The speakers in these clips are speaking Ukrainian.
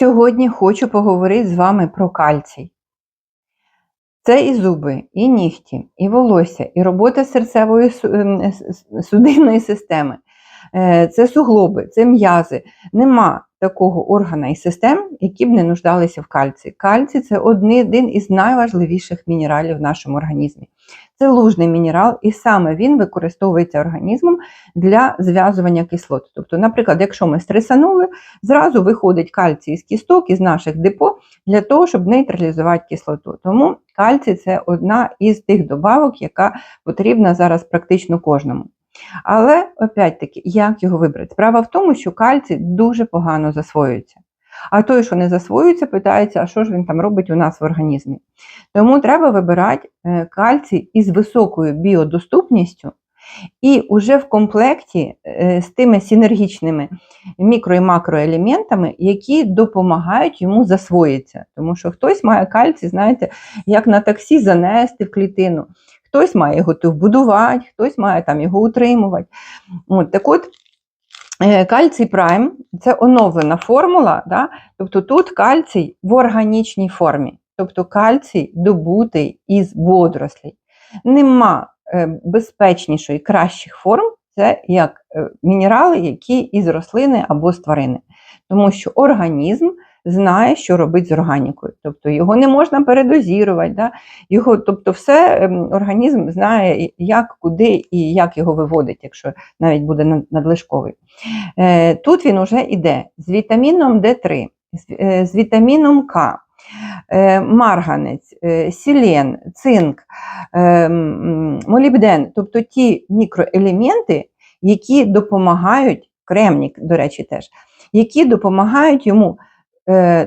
Сьогодні хочу поговорити з вами про кальцій. Це і зуби, і нігті, і волосся, і робота серцевої ем, судинної системи. Е, Це суглоби, це м'язи. Нема такого органа і систем, які б не нуждалися в кальції. Кальцій це один із найважливіших мінералів в нашому організмі. Це лужний мінерал, і саме він використовується організмом для зв'язування кислот. Тобто, наприклад, якщо ми стресанули, зразу виходить кальцій з кісток, із наших депо для того, щоб нейтралізувати кислоту. Тому кальцій це одна із тих добавок, яка потрібна зараз практично кожному. Але, опять-таки, як його вибрати? Справа в тому, що кальцій дуже погано засвоюється. А той, що не засвоюється, питається, а що ж він там робить у нас в організмі. Тому треба вибирати е, кальцій із високою біодоступністю, і вже в комплекті е, з тими синергічними мікро і макроелементами, які допомагають йому засвоїтися. Тому що хтось має кальцій, знаєте, як на таксі занести в клітину, хтось має його тут вбудувати, хтось має там його утримувати. От, так от, е, кальцій прайм це оновлена формула, да? тобто тут кальцій в органічній формі, тобто кальцій добутий із водорослей. Нема е, безпечнішої, кращих форм, це як е, мінерали, які із рослини або з тварини. Тому що організм знає, що робить з органікою. Тобто його не можна передозірувати. Да? Його, тобто все ем, організм знає, як, куди і як його виводить, якщо навіть буде надлишковий. Е, Тут він вже йде з вітаміном D3, з, е, вітаміном К, е, марганець, сілен, цинк, молібден, тобто ті мікроелементи, які допомагають, кремнік, до речі, теж, які допомагають йому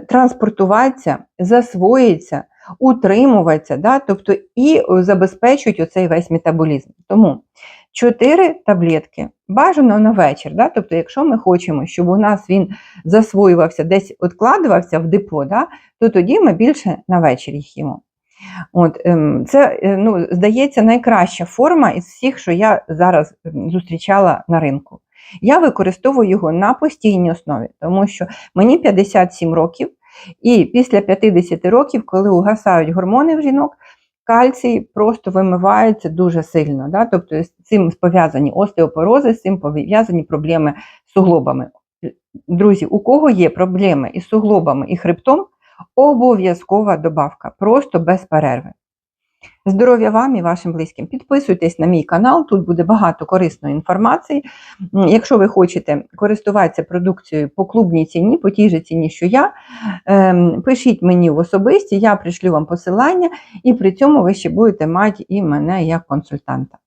транспортуватися, засвоїтися, утримуватися, да? тобто і е, забезпечують оцей весь метаболізм. Тому 4 таблетки бажано на вечір. Да? Тобто, якщо ми хочемо, щоб у нас він засвоювався, десь відкладувався в депо, да? то тоді ми більше на вечір їх їмо. От, ем, це, е, ну, здається, найкраща форма із всіх, що я зараз зустрічала на ринку. Я використовую його на постійній основі, тому що мені 57 років, і після 50 років, коли угасають гормони в жінок, кальцій просто вимивається дуже сильно. Да? Тобто з цим пов'язані остеопорози, з цим пов'язані проблеми з суглобами. Друзі, у кого є проблеми із суглобами і хребтом, обов'язкова добавка, просто без перерви. Здоров'я вам і вашим близьким. Підписуйтесь на мій канал, тут буде багато корисної інформації. Якщо ви хочете користуватися продукцією по клубній ціні, по тій же ціні, що я, ем, пишіть мені в особисті, я пришлю вам посилання, і при цьому ви ще будете мати і мене як консультанта.